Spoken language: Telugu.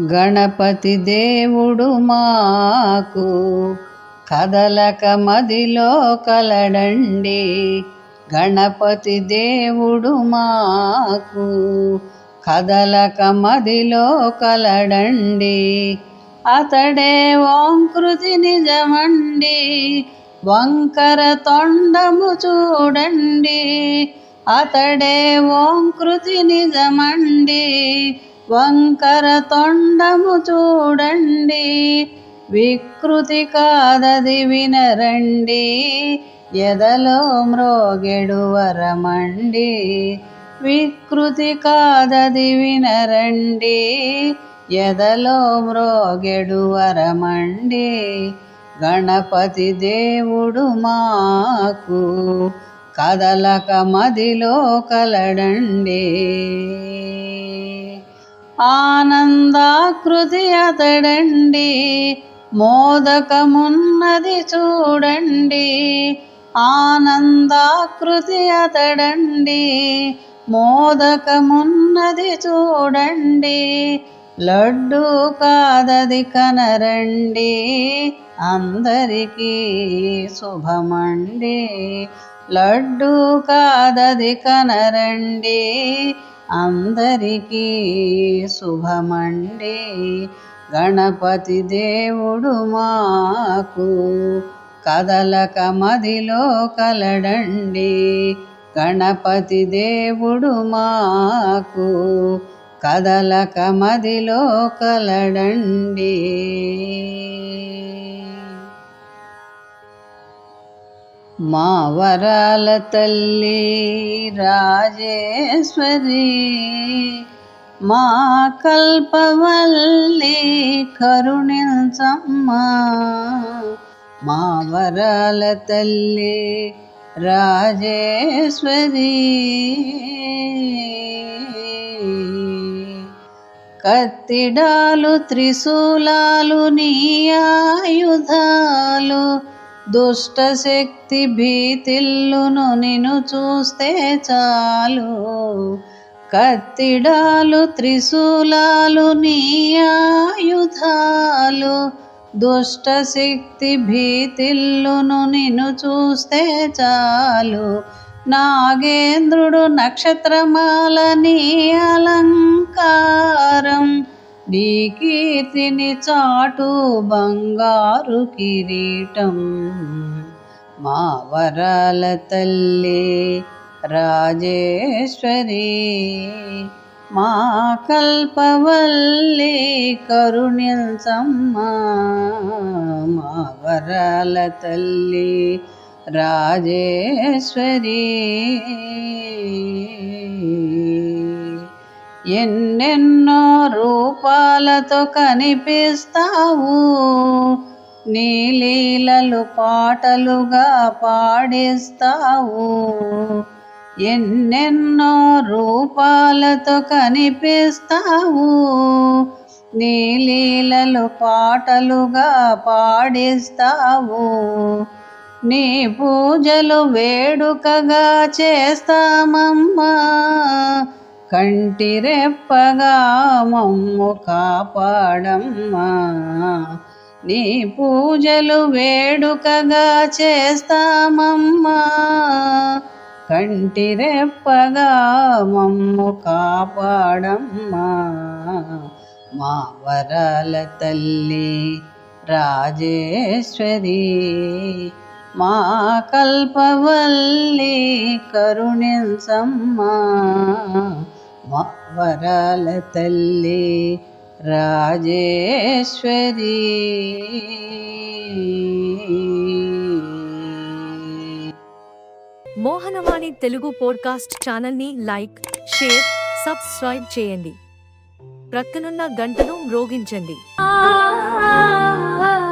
గణపతి దేవుడు మాకు కదలక మదిలో కలడండి. గణపతి దేవుడు మాకు కదలక మదిలో కలడండి. అతడే ఓంకృతి నిజమండి. వంకర తొండము చూడండి. అతడే ఓంకృతి నిజమండి. వంకర తొండము చూడండి వికృతి కాదది వినరండి ఎదలో మ్రోగెడు వరమండి. వికృతి కాదది వినరండి ఎదలో మ్రోగెడు వరమండి. గణపతి దేవుడు మాకు కదలక మదిలో కలడండి. ఆనందాకృతి అతడండి మోదకమున్నది చూడండి. ఆనందాకృతి అతడండి మోదకమున్నది చూడండి. లడ్డు కాదది కనరండి అందరికీ శుభమండి. లడ్డు కాదది కనరండి అందరికీ శుభమండి. గణపతి దేవుడు మాకు కదలక మదిలో కలడండి. గణపతి దేవుడు మాకు కదలక మదిలో కలడండి. మా వరాల తల్లి రాజేశ్వరి మా కల్పవల్లి కరుణించమ్మా. మా వరాల తల్లి రాజేశ్వరి కత్తిడాలు త్రిశూలాలు నీ ఆయుధాలు దుష్ట శక్తి భీతిల్లును నిన్ను చూస్తే చాలు. కత్తిడాలు త్రిశూలాలు నీ ఆయుధాలు. దుష్ట శక్తి భీతిల్లును నిన్ను చూస్తే చాలు. నాగేంద్రుడు నక్షత్రమాల నీ అలంక నీ కీర్తిని చాటు బంగారు కిరీటం. మా వరాల తల్లి రాజేశ్వరి మా కల్పవల్లి కరుణ్యంసమ్మా. మా వరాల తల్లి రాజేశ్వరి. ఎన్నెన్నో రూపాలతో కనిపిస్తావు. నీ లీలలు పాటలుగా పాడిస్తావు. ఎన్నెన్నో రూపాలతో కనిపిస్తావు. నీ లీలలు పాటలుగా పాడిస్తావు. నీ పూజలు వేడుకగా చేస్తామమ్మా. కంటిరెప్పగా మమ్ము కాపాడమ్మా. నీ పూజలు వేడుకగా చేస్తామమ్మా. కంటిరెప్పగా మమ్ము కాపాడమ్మా. మా వరాల తల్లి రాజేశ్వరి మా కల్పవల్లి కరుణించమ్మా. మా వరాల తల్లి రాజేశ్వరి. మోహనవాణి తెలుగు పోడ్కాస్ట్ ఛానల్ని లైక్ షేర్ సబ్స్క్రైబ్ చేయండి. ప్రక్కనున్న గంటను మ్రోగించండి. ఆ